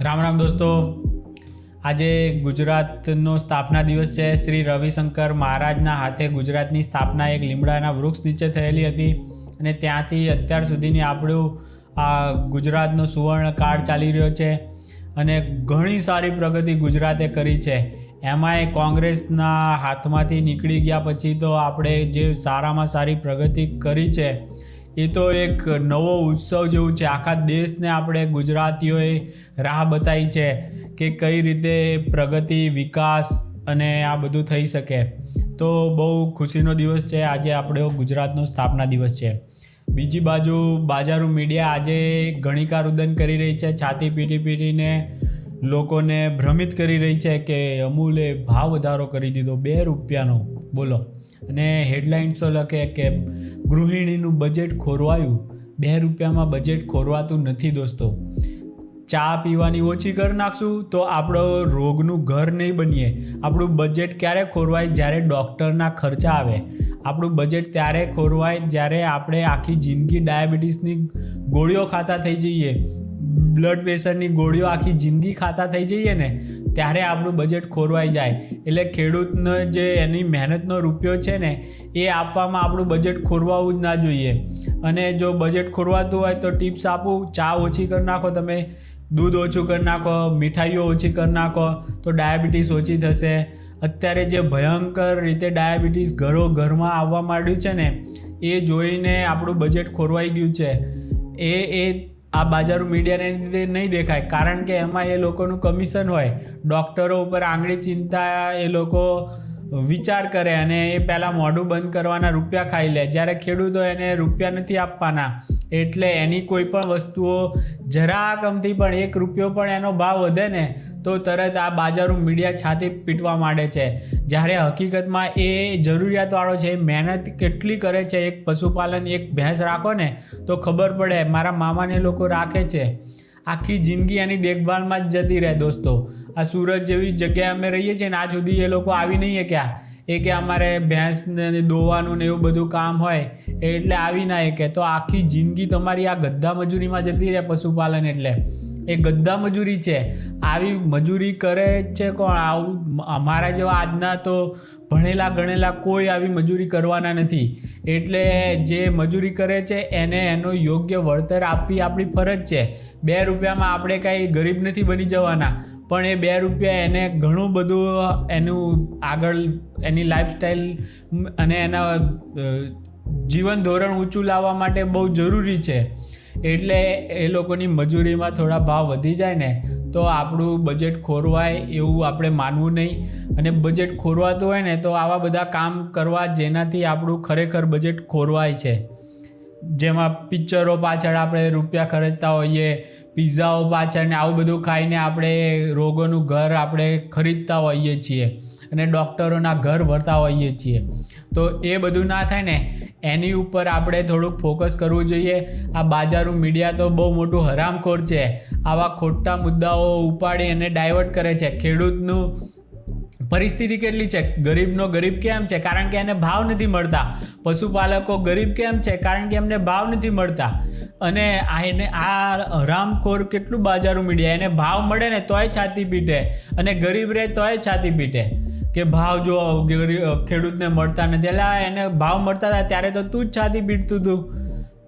રામ રામ દોસ્તો. આજે ગુજરાતનો સ્થાપના દિવસ છે. શ્રી રવિશંકર મહારાજના હાથે ગુજરાતની સ્થાપના એક લીમડાના વૃક્ષ નીચે થયેલી હતી અને ત્યાંથી અત્યાર સુધીની આપણું આ ગુજરાતનો સુવર્ણ કાળ ચાલી રહ્યો છે અને ઘણી સારી પ્રગતિ ગુજરાતે કરી છે. એમાંય કોંગ્રેસના હાથમાંથી નીકળી ગયા પછી તો આપણે જે સારામાં સારી પ્રગતિ કરી છે એ તો એક નવો ઉત્સવ જેવું છે. આખા દેશને આપણે ગુજરાતીઓએ રાહ બતાવી છે કે કઈ રીતે પ્રગતિ, વિકાસ અને આ બધું થઈ શકે. તો બહુ ખુશીનો દિવસ છે. આજે આપણો ગુજરાતનો સ્થાપના દિવસ છે. બીજી બાજુ બાજારું મીડિયા આજે ગણિકા રુદન કરી રહી છે. છાતી પીટી પીટીને લોકોને ભ્રમિત કરી રહી છે કે અમૂલે ભાવ વધારો કરી દીધો. બે રૂપિયાનો બોલો. અને હેડલાઇન્સો લખે કે ગૃહિણીનું બજેટ ખોરવાયું. બે રૂપિયામાં બજેટ ખોરવાતું નથી દોસ્તો. ચા પીવાની ઓછી કરી નાખશું તો આપણો રોગનું ઘર નહીં બનીએ. આપણું બજેટ ક્યારે ખોરવાય જ્યારે ડૉક્ટરના ખર્ચા આવે? આપણું બજેટ ત્યારે ખોરવાય જ્યારે આપણે આખી જિંદગી ડાયાબિટીસની ગોળીઓ ખાતા થઈ જઈએ. બ્લડ પ્રેશરની ગોળીઓ આખી જિંદગી ખાતા થઈ જઈએ ને, ત્યારે આપણું બજેટ ખોરવાઈ જાય. એટલે ખેડૂતનો જે એની મહેનતનો રૂપિયો છે ને, એ આપવામાં આપણું બજેટ ખોરવાવું જ ના જોઈએ. અને જો બજેટ ખોરવાતું હોય તો ટિપ્સ આપું, ચા ઓછી કરી નાખો તમે, દૂધ ઓછું કરી નાખો, મીઠાઈઓ ઓછી કરી નાખો, તો ડાયાબિટીસ ઓછી થશે. અત્યારે જે ભયંકર રીતે ડાયાબિટીસ ઘરો ઘરમાં આવવા માંડ્યું છે ને, એ જોઈને આપણું બજેટ ખોરવાઈ ગયું છે. એ એ આ બાજારું મીડિયાને લીધે નહીં દેખાય. કારણ કે એમાં એ લોકોનું કમિશન હોય. ડૉક્ટરો ઉપર આંગળી ચિંતા એ લોકો વિચાર કરે અને એ પહેલાં મોઢું બંધ કરવાના રૂપિયા ખાઈ લે. જ્યારે ખેડૂતો એને રૂપિયા નથી આપવાના એટલે એની કોઈ પણ વસ્તુઓ જરા કમથી પણ એક રૂપિયો પણ એનો ભાવ વધે ને, તો તરત આ બાજારું મીડિયા છાતી પીટવા માંડે છે. જ્યારે હકીકતમાં એ જરૂરિયાતવાળો છે, મહેનત કેટલી કરે છે, એક પશુપાલન, એક ભેંસ રાખો ને, તો ખબર પડે મારા મામાને લોકો રાખે છે. આખી જિંદગી એની દેખભાળમાં જ જતી રહે દોસ્તો. આ સુરત જેવી જગ્યાએ અમે રહીએ છીએ ને, આ સુધી એ લોકો આવી નહીં ક્યાં એ કે અમારે ભેંસને દોવાનું ને એવું બધું કામ હોય, એટલે આવી ના કે તો આખી જિંદગી તમારી આ ગદ્દા મજૂરીમાં જતી રહે પશુપાલન એટલે. એ ગદ્દા મજૂરી છે. આવી મજૂરી કરે છે કોણ? આવું અમારા જેવા આજના તો ભણેલા ગણેલા કોઈ આવી મજૂરી કરવાના નથી. એટલે જે મજૂરી કરે છે એને એનો યોગ્ય વળતર આપવી આપણી ફરજ છે. બે રૂપિયામાં આપણે કાંઈ ગરીબ નથી બની જવાના. પણ એ બે રૂપિયા એને ઘણું બધું એનું આગળ, એની લાઈફસ્ટાઈલ અને એના જીવન ધોરણ ઊંચું લાવવા માટે બહુ જરૂરી છે. એટલે એ લોકોની મજૂરીમાં થોડા ભાવ વધી જાય ને, તો આપણું બજેટ ખોરવાય એવું આપણે માનવું નહીં. અને બજેટ ખોરવાતું હોય ને, તો આવા બધા કામ કરવા જેનાથી આપણું ખરેખર બજેટ ખોરવાય છે. જેમાં પિક્ચરો પાછળ આપણે રૂપિયા ખર્ચતા હોઈએ પિઝાઓ પાછળ ને આવું બધું ખાઈને આપણે રોગોનું ઘર આપણે ખરીદતા હોઈએ છીએ અને ડૉક્ટરોના ઘર ભરતા હોઈએ છીએ. તો એ બધું ના થાય ને, એની ઉપર આપણે થોડુંક ફોકસ કરવું જોઈએ. આ બાજારું મીડિયા તો બહુ મોટું હરામખોર છે. આવા ખોટા મુદ્દાઓ ઉપાડી અને ડાયવર્ટ કરે છે. ખેડૂતનું પરિસ્થિતિ કેટલી છે? ગરીબનો ગરીબ કેમ છે? કારણ કે એને ભાવ નથી મળતા. પશુપાલકો ગરીબ કેમ છે? કારણ કે એમને ભાવ નથી મળતા. અને આ એને આ હરામખોર કેટલું બાજારું મીડિયા એને ભાવ મળે ને તોય છાતી પીટે. અને ગરીબ રહે તોય છાતી પીટે. કે ભાવ જો ખેડૂતને મળતા નથી. એટલે એને ભાવ મળતા હતા ત્યારે તો તું જ છાતી પીટતું હતું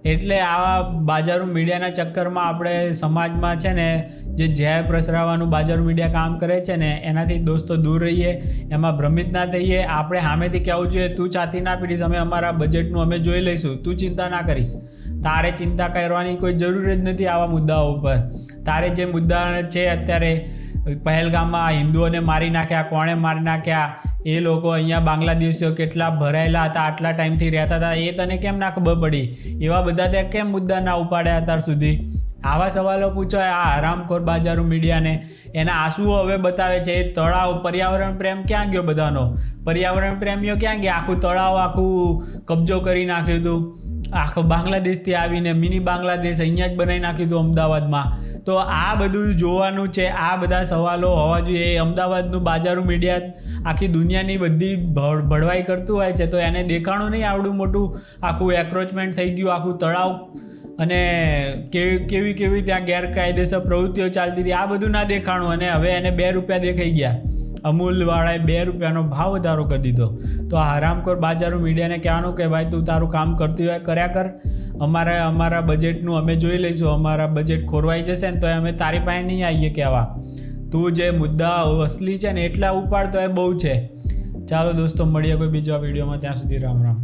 એટલે આવા બાજારું મીડિયાના ચક્કરમાં આપણે સમાજમાં છે ને જે ઝેર પ્રસરાવવાનું બાજારું મીડિયા કામ કરે છે ને એનાથી દોસ્તો દૂર રહીએ, એમાં ભ્રમિત ના થઈએ. આપણે સામેથી કહેવું જોઈએ, તું છાતી ના પીડીશ, અમે અમારા બજેટનું અમે જોઈ લઈશું. તું ચિંતા ના કરીશ. તારે ચિંતા કરવાની કોઈ જરૂર જ નથી આવા મુદ્દાઓ ઉપર. તારે જે મુદ્દા છે અત્યારે પહેલગામમાં હિન્દુઓને મારી નાખ્યા, કોણે મારી નાખ્યા? એ લોકો અહીંયા બાંગ્લાદેશીઓ કેટલા ભરાયેલા હતા, આટલા ટાઈમથી રહેતા હતા, એ તને કેમ ના ખબર પડી? એવા બધા ત્યાં કેમ મુદ્દા ના ઉપાડ્યા અત્યાર સુધી? આવા સવાલો પૂછો આ હરામખોર બાજારો મીડિયાને. એના આંસુઓ હવે બતાવે છે, એ તળાવ પર્યાવરણ પ્રેમ ક્યાં ગયો બધાનો? પર્યાવરણ પ્રેમીઓ ક્યાં ગયા? આખું તળાવ, આખું કબજો કરી નાખ્યું હતું. આખો બાંગ્લાદેશથી આવીને મિની બાંગ્લાદેશ અહીંયા જ બનાવી નાખ્યું હતું અમદાવાદમાં. તો આ બધું જોવાનું છે, આ બધા સવાલો હોવા જોઈએ. એ અમદાવાદનું બાજારું મીડિયા આખી દુનિયાની બધી ભળવાઈ કરતું હોય છે, તો એને દેખાણું નહીં આવડું મોટું. આખું એક્રોચમેન્ટ થઈ ગયું, આખું તળાવ અને કેવી કેવી ત્યાં ગેરકાયદેસર પ્રવૃત્તિઓ ચાલતી હતી, આ બધું ના દેખાણું. અને હવે એને બે રૂપિયા દેખાઈ ગયા. અમૂલવાળાએ બે રૂપિયાનો ભાવ વધારો કરી દીધો. તો આ હરામખોર બાજારું મીડિયાને કહેવાનું કે, ભાઈ, તું તારું કામ કરતી હોય, કર્યા કર. અમારે, અમારા બજેટનું અમે જોઈ લઈશું. અમારા બજેટ ખોરવાઈ જશે ને તો અમે તારી પાસે નહીં આવીએ કહેવા. તું જે મુદ્દા અસલી છે ને એટલા ઉપાડતો એ બહુ છે. ચાલો દોસ્તો, મળીએ કોઈ બીજા વિડીયોમાં. ત્યાં સુધી રામ રામ